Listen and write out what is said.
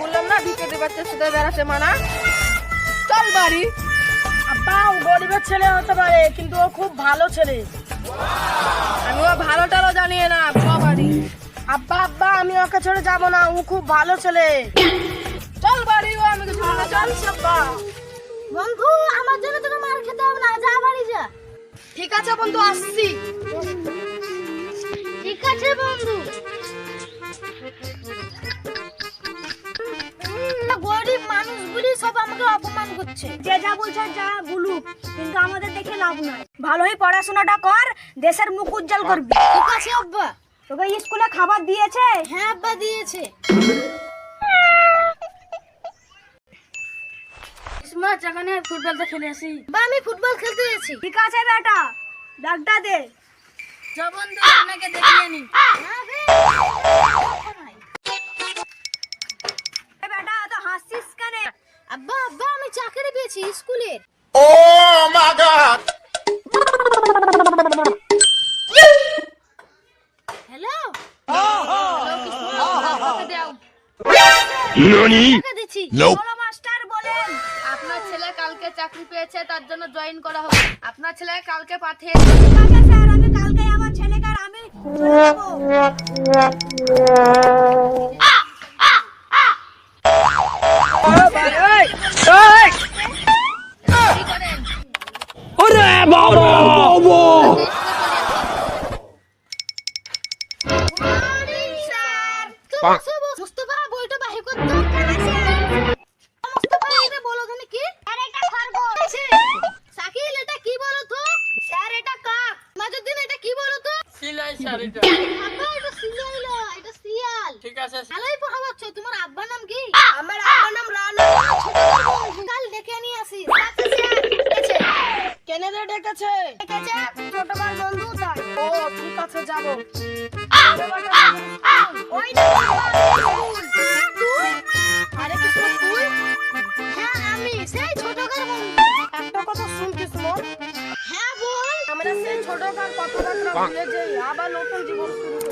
বললাম না বেড়াতে মানা। চল বাড়ি। গরিবের ছেলে হতে পারে কিন্তু ও খুব ভালো ছেলে। আমি ও ভালো টালো জানিয়ে না বাড়ি। আব্বা আব্বা আমি ওকে ছেড়ে যাব না ও খুব ভালো ছেলে। চল বাড়ি ও আমি কিছু চল আব্বা। বন্ধু আমার জন্য তোকে মার খেতে হবে না যা বাড়ি যা। ঠিক আছে বন্ধু আসছি। করছে যে যা বলছে যা বলুক কিন্তু আমাদের দেখে লাভ নাই। ভালোই পড়াশোনাটা কর দেশের মুখ উজ্জ্বল করবি। ঠিক আছে আব্বা। তোকে স্কুলে খাবার দিয়েছে? হ্যাঁ আব্বা দিয়েছে। ইসমা চাকানে ফুটবলটা খেলে আসি। বা আমি ফুটবল খেলতে গেছি ঠিক আছে বেটা। ব্যাগটা দে। চ বন্ধু আপনাকে দেখিয়ে নি আমি চাকরি পেয়েছি স্কুলের। Oh my God! হ্যালো. বলো মাস্টার বলেন। আপনার ছেলে কালকে চাকরি পেয়েছে তার জন্য জয়েন করা হবে আপনার ছেলে কালকে পাঠিয়ে স্যার আমি কালকে আমার ছেলেকে আমি মুস্তফা বইটা বাহির করতো মুস্তফা এটা বলো তুমি কি? স্যার এটা খরগোশ সাকিল এটা কি বলো তো? স্যার এটা কাক? মাজুদ্দিন এটা কি বলো তো? সিলাই শাড়িটা। আব্বা এটা সিয়াল না এটা শিয়াল। ঠিক আছে ভালোই পড়াচ্ছ তোমার আব্বার নাম কি? আমার আব্বার নাম রানা। কাল ডেকে নিয়ে আসি। আচ্ছা স্যার রে ডেকেছে? বন্ধু তাই। ও ঠিক আছে যাব। আমরা সেই ছোটকার কথাবার্তা ভুলে যাই আবার নতুন জীবন শুরু